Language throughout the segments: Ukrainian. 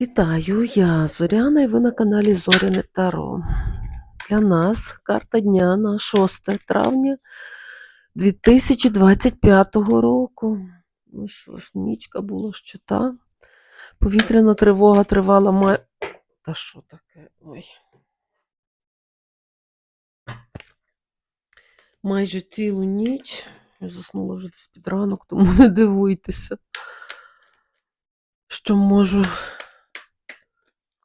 Вітаю, я Зоряна і ви на каналі Зоряне Таро. Для нас карта дня на 6 травня 2025 року. Ну що ж, нічка була щита. Повітряна тривога тривала май... Та що таке? Ой. Майже цілу ніч. Я заснула вже десь під ранок, тому не дивуйтеся, що можу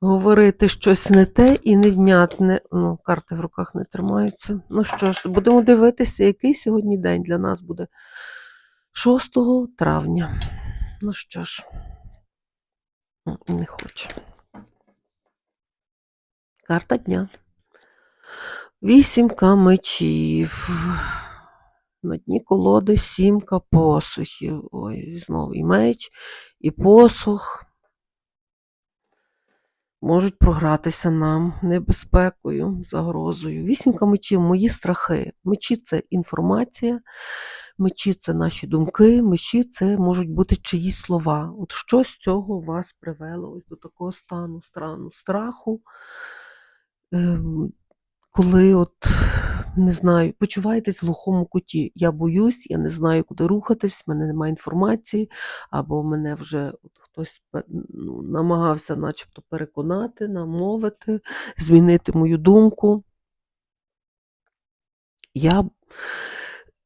говорити щось не те і невнятне. Ну, карти в руках не тримаються. Ну що ж, будемо дивитися, який сьогодні день для нас буде 6 травня. Ну що ж, не хочу. Карта дня. Вісімка мечів. На дні колоди сімка посухів. Ой, знову і меч, і посух можуть програтися нам небезпекою, загрозою. Вісімка мечів мої страхи. Мечі це інформація, мечі це наші думки, мечі це можуть бути чиїсь слова. От що з цього вас привело ось до такого стану, стану страху, ем, коли от. Не знаю, почуваєтесь в глухому куті. Я боюсь, я не знаю, куди рухатись, в мене немає інформації, або мене вже от хтось ну, намагався начебто переконати, намовити, змінити мою думку. Я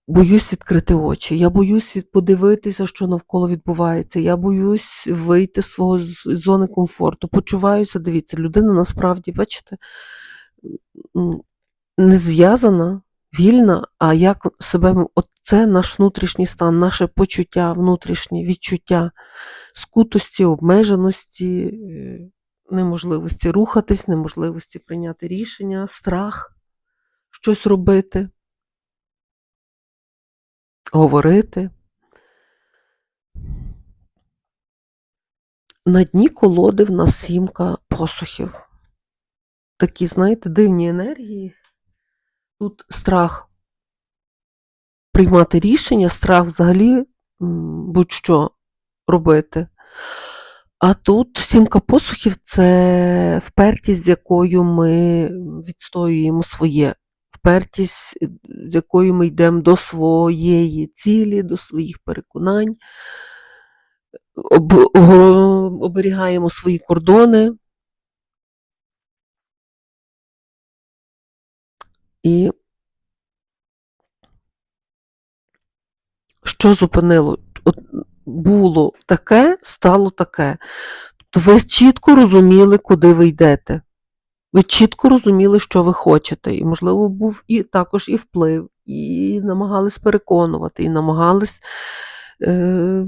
боюсь відкрити очі, я боюсь подивитися, що навколо відбувається. Я боюсь вийти з свого зони комфорту. Почуваюся, дивіться, людина насправді, бачите, не зв'язана, вільна, а як себе. От це наш внутрішній стан, наше почуття, внутрішнє відчуття скутості, обмеженості, е, неможливості рухатись, неможливості прийняти рішення, страх щось робити, говорити. На дні колоди в нас сімка посухів. Такі, знаєте, дивні енергії. Тут страх приймати рішення, страх взагалі будь-що робити. А тут сімка посухів це впертість, з якою ми відстоюємо своє, впертість, з якою ми йдемо до своєї цілі, до своїх переконань, об, оберігаємо свої кордони. І що зупинило? От було таке, стало таке. Тобто ви чітко розуміли, куди ви йдете. Ви чітко розуміли, що ви хочете. І, можливо, був і також і вплив, і намагались переконувати, і намагались е,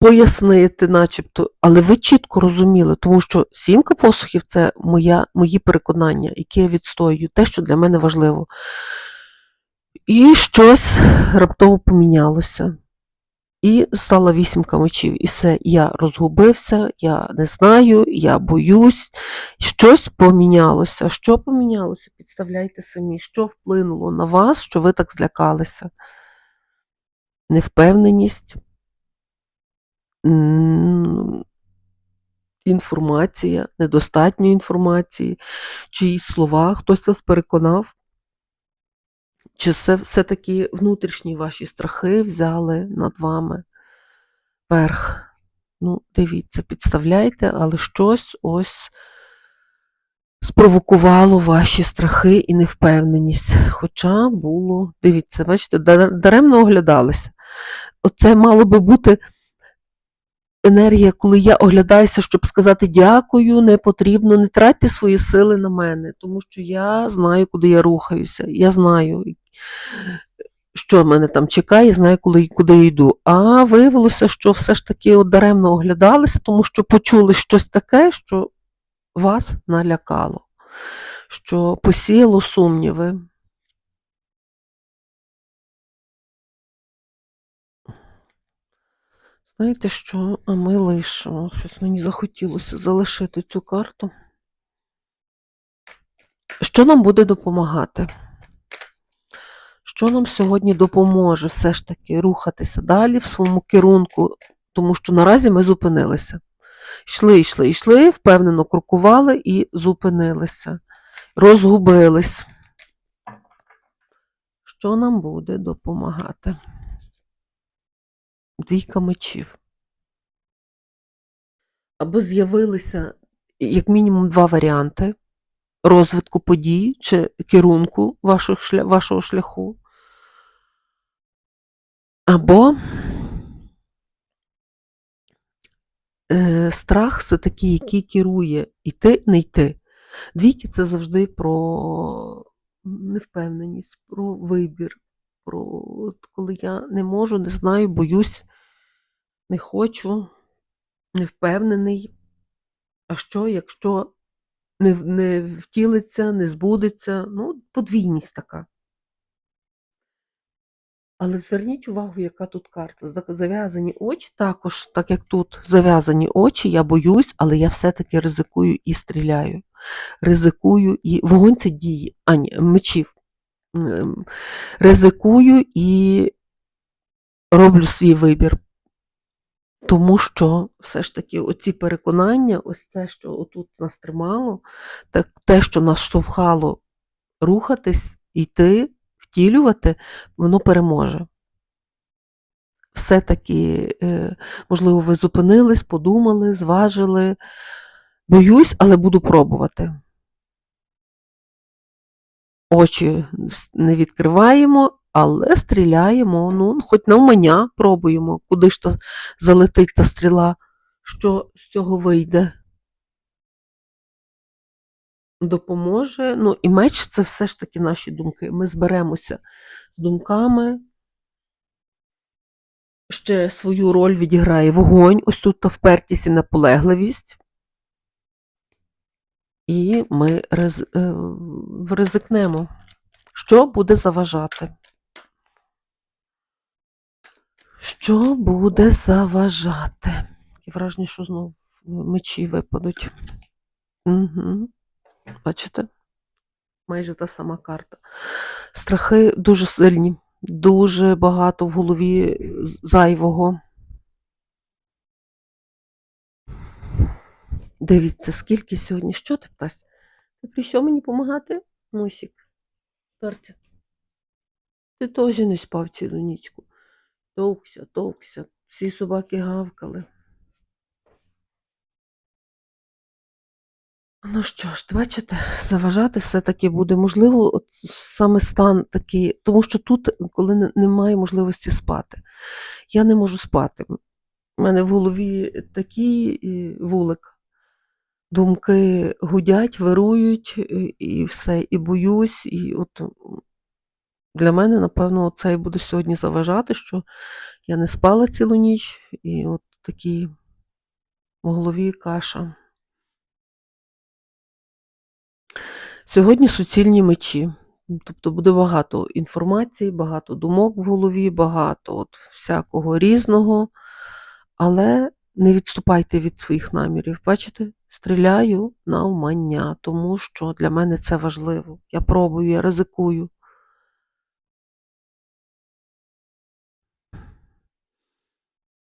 пояснити, начебто, але ви чітко розуміли, тому що сімка посухів це моя, мої переконання, які я відстоюю, те, що для мене важливо. І щось раптово помінялося. І стала вісімка мечів. І все, я розгубився, я не знаю, я боюсь. Щось помінялося. Що помінялося? Підставляйте самі, що вплинуло на вас, що ви так злякалися? Невпевненість, інформація, недостатньо інформації, чиїсь слова, хтось вас переконав. Чи це все-таки внутрішні ваші страхи взяли над вами верх? Ну, дивіться, підставляйте, але щось ось спровокувало ваші страхи і невпевненість. Хоча було, дивіться, бачите, даремно оглядалися. Оце мало би бути енергія, коли я оглядаюся, щоб сказати дякую, не потрібно, не тратьте свої сили на мене, тому що я знаю, куди я рухаюся. Я знаю, що мене там чекає, знаю, коли, куди я йду. А виявилося, що все ж таки от даремно оглядалися, тому що почули щось таке, що вас налякало, що посіяло сумніви. Знаєте що? А ми лишимо. Щось мені захотілося залишити цю карту. Що нам буде допомагати? Що нам сьогодні допоможе все ж таки рухатися далі в своєму керунку, тому що наразі ми зупинилися. Йшли, йшли, йшли, впевнено крокували і зупинилися, розгубились. Що нам буде допомагати? Двійка мечів. Або з'явилися як мінімум два варіанти розвитку подій чи керунку вашого шляху. Або е, страх все такий, який керує йти, не йти. Двійки це завжди про невпевненість, про вибір, про от коли я не можу, не знаю, боюсь, не хочу, не впевнений. А що, якщо не, не втілиться, не збудеться? Ну, подвійність така. Але зверніть увагу, яка тут карта. Зав'язані очі, також, так як тут зав'язані очі, я боюсь, але я все-таки ризикую і стріляю. Ризикую і. Вогонь це дії, а ні, мечів. Ризикую і роблю свій вибір. Тому що все ж таки оці переконання, ось це, що отут нас тримало, так, те, що нас штовхало рухатись, йти, втілювати, воно переможе. Все-таки, е, можливо, ви зупинились, подумали, зважили. Боюсь, але буду пробувати. Очі не відкриваємо, але стріляємо. Ну, хоч навмання пробуємо, куди ж то залетить та стріла, що з цього вийде. Допоможе. Ну, і меч це все ж таки наші думки. Ми зберемося з думками. Ще свою роль відіграє вогонь. Ось тут та впертість і наполегливість. І ми riz- е, ризикнемо. Що буде заважати? Що буде заважати? Таке враження, що знову мечі випадуть. Угу. Бачите? Майже та сама карта. Страхи дуже сильні, дуже багато в голові зайвого. Дивіться, скільки сьогодні. Що ти птась? Ти прийшов мені допомагати? Мусік. Тарця. Ти теж не спав цілу нічку. Товкся, товкся. Всі собаки гавкали. Ну що ж, бачите, заважати все-таки буде. Можливо, от саме стан такий, тому що тут, коли немає можливості спати, я не можу спати. У мене в голові такий е, вулик. Думки гудять, вирують, е, і все, і боюсь, і от для мене, напевно, це і буде сьогодні заважати, що я не спала цілу ніч, і от такі в голові каша. Сьогодні суцільні мечі. Тобто буде багато інформації, багато думок в голові, багато от всякого різного. Але не відступайте від своїх намірів. Бачите? Стріляю навмання, тому що для мене це важливо. Я пробую, я ризикую.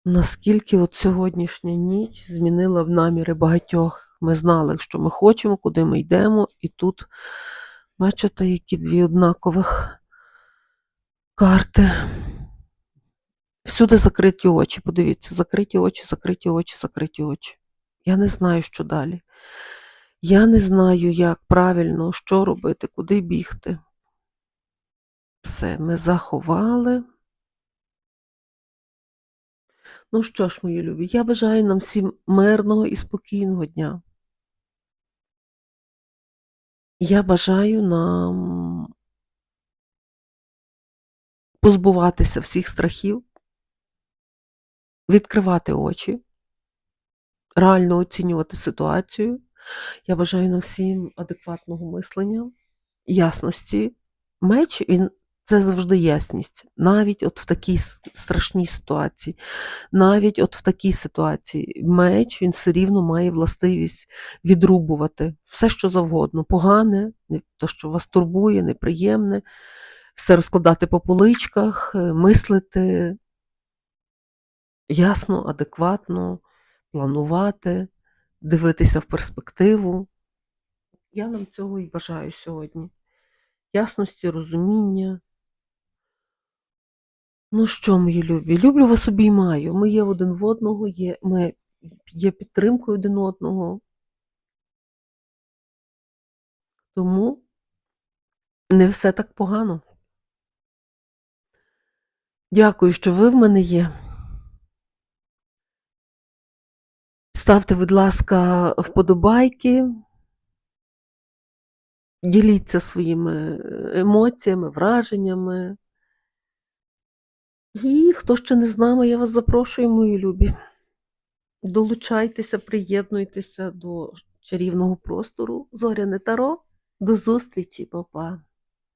Наскільки от сьогоднішня ніч змінила в наміри багатьох. Ми знали, що ми хочемо, куди ми йдемо, і тут, бачите, які дві однакових карти. Всюди закриті очі. Подивіться, закриті очі, закриті очі, закриті очі. Я не знаю, що далі. Я не знаю, як правильно, що робити, куди бігти. Все, ми заховали. Ну що ж, мої любі, я бажаю нам всім мирного і спокійного дня. Я бажаю нам позбуватися всіх страхів, відкривати очі, реально оцінювати ситуацію. Я бажаю нам всім адекватного мислення, ясності. Меч він це завжди ясність. Навіть от в такій страшній ситуації, навіть от в такій ситуації меч він все рівно має властивість відрубувати все, що завгодно, погане, те, що вас турбує, неприємне, все розкладати по поличках, е, мислити ясно, адекватно, планувати, дивитися в перспективу. Я нам цього і бажаю сьогодні. Ясності, розуміння. Ну що, мої любі, люблю вас обіймаю. Ми є один в одного, є, ми є підтримкою один одного. Тому не все так погано. Дякую, що ви в мене є. Ставте, будь ласка, вподобайки. Діліться своїми емоціями, враженнями. І хто ще не з нами, я вас запрошую, мої любі. Долучайтеся, приєднуйтеся до чарівного простору Зоряне Таро. До зустрічі, папа!